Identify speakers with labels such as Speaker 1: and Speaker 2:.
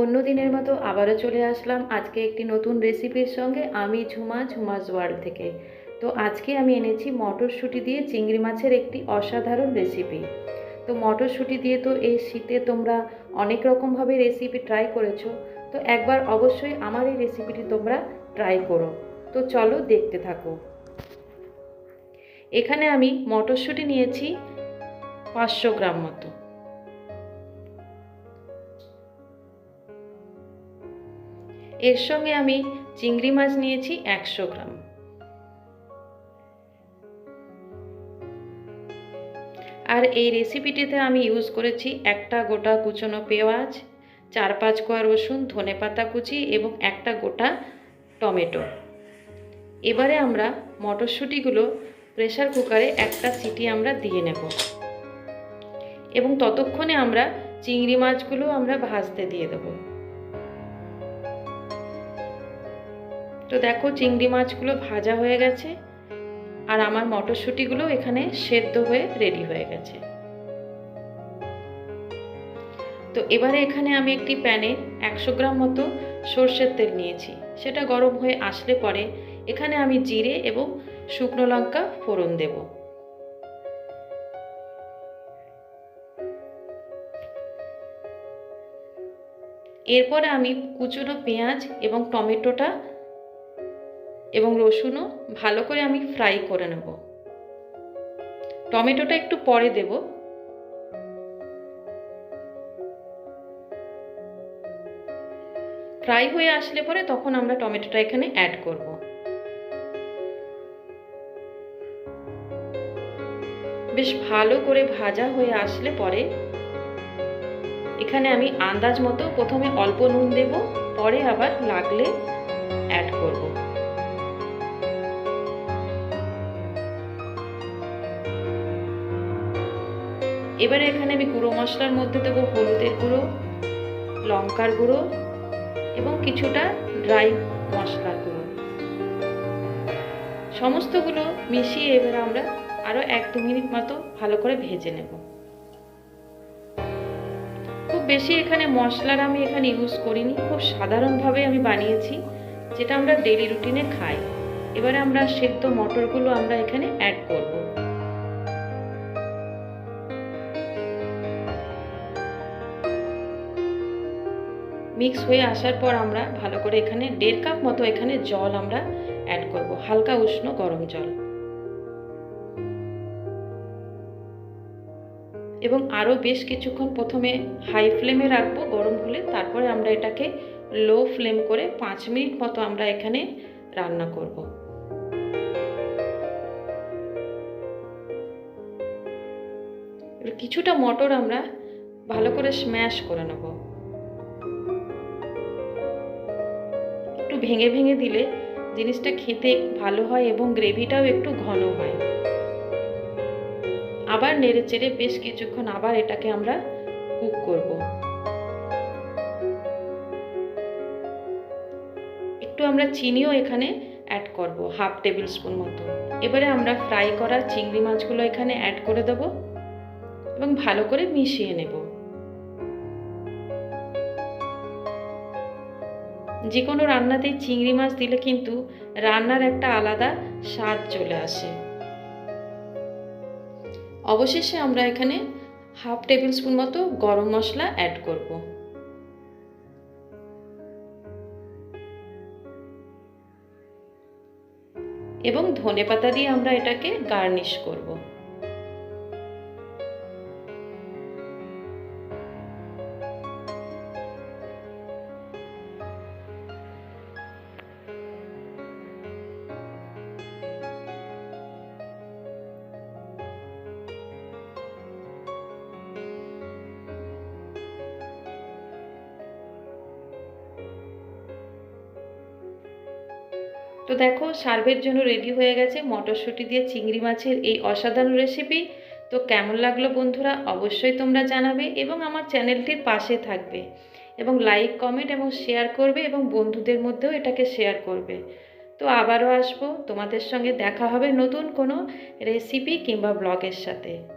Speaker 1: অন্য দিনের মতো আবারও চলে আসলাম আজকে একটি নতুন রেসিপির সঙ্গে আমি ঝুমা ঝুমাস ওয়ার্ল্ড থেকে। তো আজকে আমি এনেছি মটরশুঁটি দিয়ে চিংড়ি মাছের একটি অসাধারণ রেসিপি। তো মটরশুঁটি দিয়ে তো এই শীতে তোমরা অনেক রকমভাবে রেসিপি ট্রাই করেছ। তো একবার অবশ্যই আমার এই রেসিপিটি তোমরা ট্রাই করো। তো চলো দেখতে থাকো। এখানে আমি মটরশুঁটি নিয়েছি পাঁচশো গ্রাম মতো। এর সঙ্গে আমি চিংড়ি মাছ নিয়েছি একশো গ্রাম। আর এই রেসিপিটিতে আমি ইউজ করেছি একটা গোটা কুচনো পেঁয়াজ, চার পাঁচ কোয়া রসুন, ধনে পাতা কুচি এবং একটা গোটা টমেটো। এবারে আমরা মটরশুঁটিগুলো প্রেশার কুকারে একটা সিটি আমরা দিয়ে নেব। এবং ততক্ষণে আমরা চিংড়ি মাছগুলো আমরা ভাজতে দিয়ে দেবো। তো দেখো চিংড়ি মাছগুলো ভাজা হয়ে গেছে আর আমার মটরশুঁটিগুলো এখানে সেদ্ধ হয়ে রেডি হয়ে গেছে। তো এবারে এখানে আমি একটি প্যানে একশো গ্রাম মতো সর্ষের তেল নিয়েছি। সেটা গরম হয়ে আসলে পরে এখানে আমি জিরে এবং শুকনো লঙ্কা ফোড়ন দেব। এরপরে আমি কুচনো পেঁয়াজ এবং টমেটোটা এবং রসুনও ভালো করে আমি ফ্রাই করে নেব। টমেটোটা একটু পরে দেব। ফ্রাই হয়ে আসলে পরে তখন আমরা টমেটোটা এখানে অ্যাড করব। বেশ ভালো করে ভাজা হয়ে আসলে পরে এখানে আমি আন্দাজ মতো প্রথমে অল্প নুন দেব, পরে আবার লাগলে অ্যাড করব। এবারে এখানে আমি গুঁড়ো মশলার মধ্যে দেবো হলুদের গুঁড়ো, লঙ্কার গুঁড়ো এবং কিছুটা ড্রাই মশলার গুঁড়ো। সমস্তগুলো মিশিয়ে এবারে আমরা আরও এক দু মিনিট মতো ভালো করে ভেজে নেব। খুব বেশি এখানে মশলার আমি এখানে ইউজ করিনি, খুব সাধারণভাবে আমি বানিয়েছি, যেটা আমরা ডেলি রুটিনে খাই। এবারে আমরা সেদ্ধ মটরগুলো আমরা এখানে অ্যাড করব। মিক্স হয়ে আসার পর আমরা ভালো করে এখানে দেড় কাপ মতো এখানে জল আমরা অ্যাড করব। হালকা উষ্ণ গরম জল। এবং আরও বেশ কিছুক্ষণ প্রথমে হাই ফ্লেমে রাখব গরম হলে, তারপরে আমরা এটাকে লো ফ্লেম করে পাঁচ মিনিট মতো আমরা এখানে রান্না করব। কিছুটা মটর আমরা ভালো করে স্ম্যাশ করে নেব। একটু ভেঙে ভেঙে দিলে জিনিসটা খেতে ভালো হয় এবং গ্রেভিটাও একটু ঘন হয়। আবার নেড়ে চেড়ে বেশ কিছুক্ষণ আবার এটাকে আমরা কুক করব। একটু আমরা চিনিও এখানে অ্যাড করব, হাফ টেবিল স্পুন মতো। এবারে আমরা ফ্রাই করা চিংড়ি মাছগুলো এখানে অ্যাড করে দেব এবং ভালো করে মিশিয়ে নেব। যে কোনো রান্নাতেই চিংড়ি মাছ দিলে কিন্তু রান্নার একটা আলাদা স্বাদ চলে আসে। অবশেষে আমরা এখানে হাফ টেবিল স্পুন মতো গরম মশলা অ্যাড করব। এবং ধনে পাতা দিয়ে আমরা এটাকে গার্নিশ করব। তো দেখো, সার্ভের জন্য রেডি হয়ে গেছে মটরশুঁটি দিয়ে চিংড়ি মাছের এই অসাধারণ রেসিপি তো কেমন লাগল বন্ধুরা? অবশ্যই তোমরা জানাবে এবং আমার চ্যানেলটির পাশে থাকবে। এবং লাইক কমেন্ট এবং শেয়ার করবে এবং বন্ধুদের মধ্যেও এটাকে শেয়ার করবে। তো আবারও আসব। তোমাদের সঙ্গে দেখা হবে নতুন কোনো রেসিপি কিংবা ব্লগের সাথে।